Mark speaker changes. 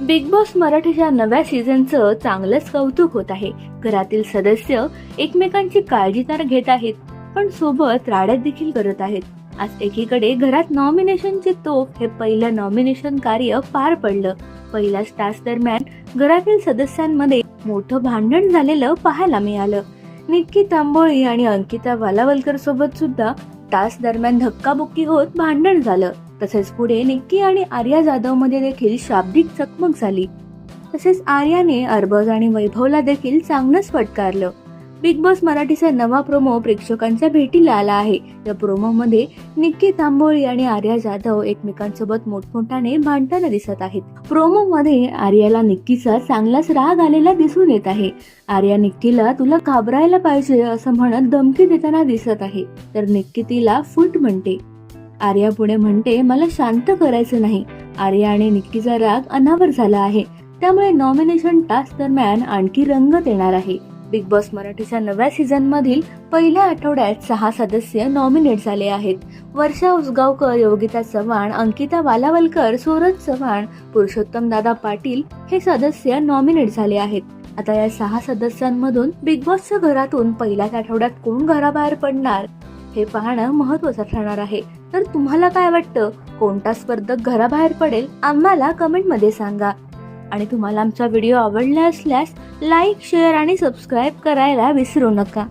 Speaker 1: Big boss मराठीच्या नव्या सीझनचं चांगलंच कौतुक होत आहे. घरातील सदस्य एकमेकांची काळजी तर घेत आहेत पण सोबत राड्यात देखील करत आहेत. आज एकीकडे घरात नॉमिनेशनची तोफ हे पहिलं नॉमिनेशन कार्य पार पडलं. पहिल्याच तास दरम्यान घरातील सदस्यांमध्ये मोठं भांडण झालेलं पाहायला मिळालं. निक्की तांबोळी आणि अंकिता वालावलकर सोबत सुद्धा तास दरम्यान धक्काबुक्की होत भांडण झालं. तसेच पुढे निक्की आणि आर्या जाधवमध्ये देखील शाब्दिक चकमक झाली. तसेच आर्याने अरबज आणि वैभवला देखील चांगलंच फटकारलं. बिग बॉस मराठीचा नवा प्रोमो प्रेक्षकांच्या भेटीला आला आहे. या प्रोमो मध्ये निक्की तांबोळी आणि आर्या जाधव एकमेकांसोबत मोठमोठ्याने भांडताना दिसत आहेत. प्रोमो मध्ये आर्याला निक्कीचा चांगलाच राग आलेला दिसून येत आहे. आर्या निक्कीला तुला घाबरायला पाहिजे असं म्हणत धमकी देताना दिसत आहे. तर निक्की तिला फुट म्हणते. आर्या पुढे म्हणते मला शांत करायचं नाही. आर्या आणि निक्कीचा राग अनावर झाला आहे. त्यामुळे नॉमिनेशन टास्क दरम्यान आणखी रंगत येणार आहे. बिग बॉस मराठीच्या नव्या सीझन मधील पहिल्या आठवड्यात सहा सदस्य नॉमिनेट झाले आहेत. वर्षा उसगावकर योगिता चव्हाण अंकिता वालावलकर सूरज चव्हाण पुरुषोत्तम दादा पाटील हे सदस्य नॉमिनेट झाले आहेत. आता या सहा सदस्यांमधून बिग बॉसच्या घरातून पहिल्याच आठवड्यात कोण घराबाहेर पडणार हे पाहणं महत्वाचं ठरणार आहे. तर तुम्हाला काय वाटतं? कोणता स्पर्धक घराबाहेर पडेल? आम्हाला कमेंटमध्ये सांगा. आणि तुम्हाला आमचा व्हिडिओ आवडला असल्यास लाईक शेअर आणि सबस्क्राईब करायला विसरू नका.